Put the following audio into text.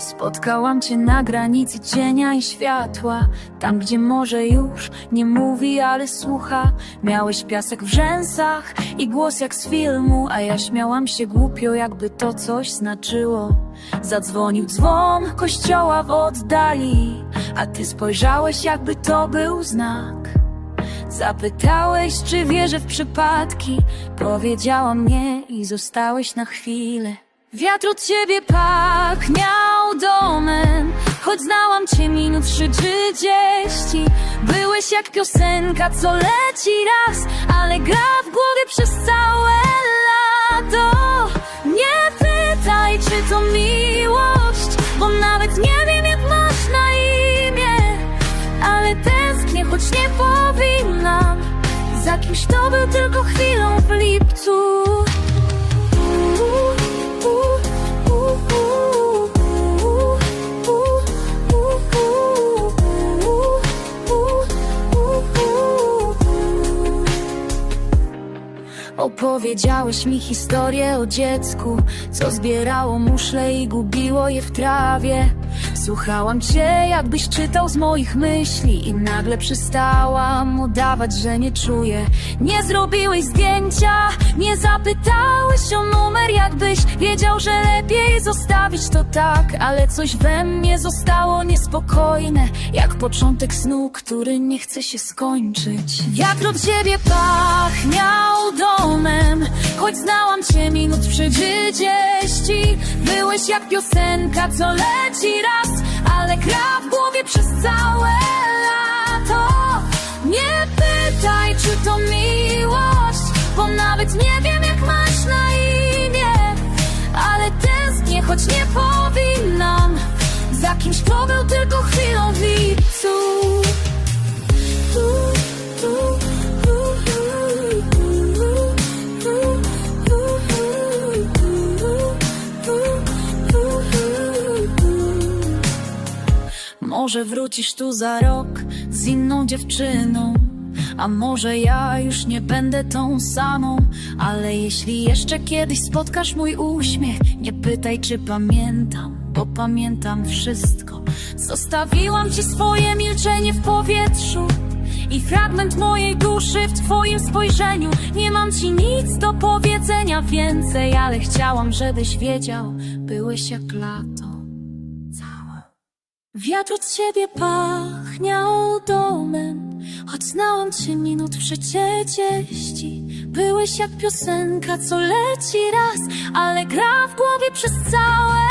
Spotkałam cię na granicy cienia i światła. Tam gdzie może już nie mówi, ale słucha. Miałeś piasek w rzęsach i głos jak z filmu. A ja śmiałam się głupio, jakby to coś znaczyło. Zadzwonił dzwon kościoła w oddali. A ty spojrzałeś, jakby to był znak. Zapytałeś, czy wierzę w przypadki. Powiedziałam nie i zostałeś na chwilę Wiatr od ciebie pachniał domem Choć znałam cię minut trzydzieści. Byłeś jak piosenka, co leci raz Ale gra w głowie przez całe lato. Nie pytaj, czy to miłość Bo nawet nie wiem, jak masz na imię ale tęsknię, choć nie powinnam. Za kimś, kto był tylko chwilą w lipcu Opowiedziałeś mi historię o dziecku, co zbierało muszle i gubiło je w trawie. Słuchałam cię, jakbyś czytał z moich myśli i nagle przestałam udawać, że nie czuję. Nie zrobiłeś zdjęcia, nie zapytałeś o numer, jakbyś wiedział, że lepiej zostawić to tak, ale coś we mnie zostało niespokojne, jak początek snu, który nie chce się skończyć. Wiatr od ciebie domem, choć znałam cię minut trzydzieści. Byłeś jak piosenka, co leci raz, ale gra w głowie przez całe lato. Nie pytaj, czy to miłość, bo nawet nie wiem, jak masz na imię. Ale tęsknię, choć nie powinnam Za kimś, kto był tylko chwilą w lipcu Może wrócisz tu za rok z inną dziewczyną a może ja już nie będę tą samą. Ale jeśli jeszcze kiedyś spotkasz mój uśmiech Nie pytaj czy pamiętam, bo pamiętam wszystko. Zostawiłam ci swoje milczenie w powietrzu i fragment mojej duszy w twoim spojrzeniu. Nie mam ci nic do powiedzenia więcej Ale chciałam, żebyś wiedział Byłeś jak lato Wiatr od ciebie pachniał domem. Choć znałam cię minut trzydzieści Byłeś jak piosenka, co leci raz Ale gra w głowie przez całe